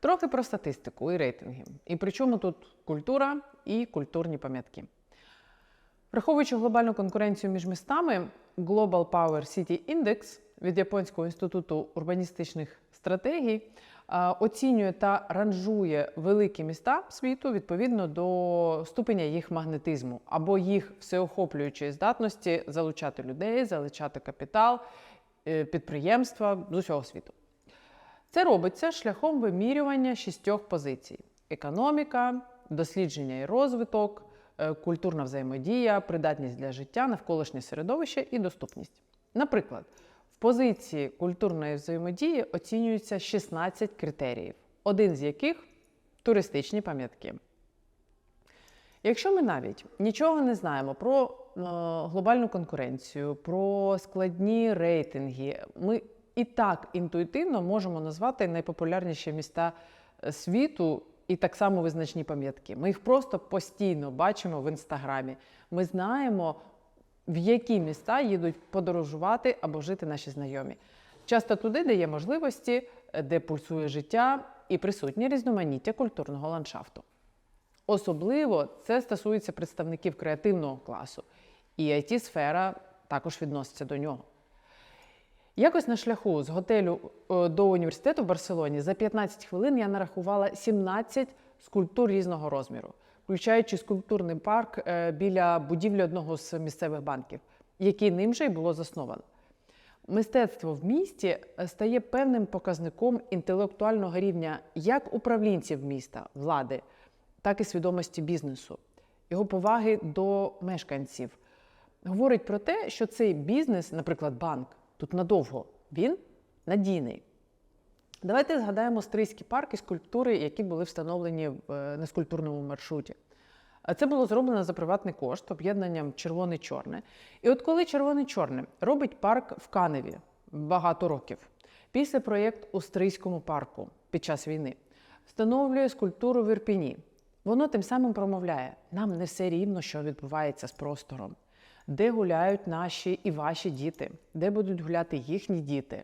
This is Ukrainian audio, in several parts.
Трохи про статистику і рейтинги. І причому тут культура і культурні пам'ятки. Враховуючи глобальну конкуренцію між містами, Global Power City Index від Японського інституту урбаністичних стратегій оцінює та ранжує великі міста світу відповідно до ступеня їх магнетизму або їх всеохоплюючої здатності залучати людей, залучати капітал, е, підприємства з усього світу. Це робиться шляхом вимірювання шістьох позицій: економіка, дослідження і розвиток, е, культурна взаємодія, придатність для життя, навколишнє середовище і доступність. Наприклад, в позиції культурної взаємодії оцінюється 16 критеріїв, один з яких туристичні пам'ятки. Якщо ми навіть нічого не знаємо про е, глобальну конкуренцію, про складні рейтинги, ми і так інтуїтивно можемо назвати найпопулярніші міста е, світу і так само визначні пам'ятки. Ми їх просто постійно бачимо в інстаграмі. Ми знаємо, в які міста їдуть подорожувати або жити наші знайомі. Часто туди, де є можливості, е, де пульсує життя і присутнє різноманіття культурного ландшафту. Особливо це стосується представників креативного класу, і it сфера також відноситься до нього. Якось на шляху з готелю е, до університету в Барселоні за 15 хвилин я нарахувала 17 скульптур різного розміру, включаючи скульптурний парк е, біля будівлі одного з місцевих банків, який ним же й було засновано. Мистецтво в місті е, стає певним показником інтелектуального рівня як управлінців міста, влади, так і свідомості бізнесу, його поваги до мешканців. Говорить про те, що цей бізнес, наприклад, банк, тут надовго, він надійний. Давайте згадаємо стрийські парки скульптури, які були встановлені в е, нескульптурному маршруті. Це було зроблено за приватний кошт об'єднанням червоне-чорне. І от коли червоне-чорне робить парк в Каневі багато років, після проєкт у Стрийському парку під час війни, встановлює скульптуру в Ірпіні. Воно тим самим промовляє: нам не все рівно, що відбувається з простором, де гуляють наші і ваші діти, де будуть гуляти їхні діти.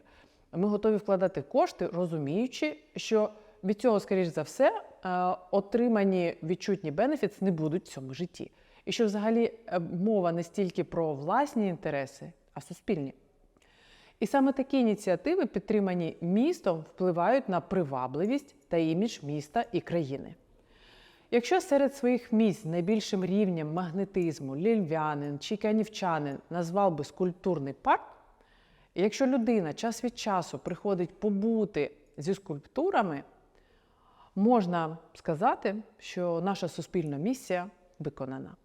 Ми готові вкладати кошти, розуміючи, що від цього, скоріш за все, е, отримані відчутні бенефіти не будуть в цьому житті. І що взагалі е, мова не стільки про власні інтереси, а суспільні. І саме такі ініціативи, підтримані містом, впливають на привабливість та імідж міста і країни. Якщо серед своїх місць найбільшим рівнем магнетизму лільвянин чи канівчанин назвав би скульптурний парк, і якщо людина час від часу приходить побути зі скульптурами, можна сказати, що наша суспільна місія виконана.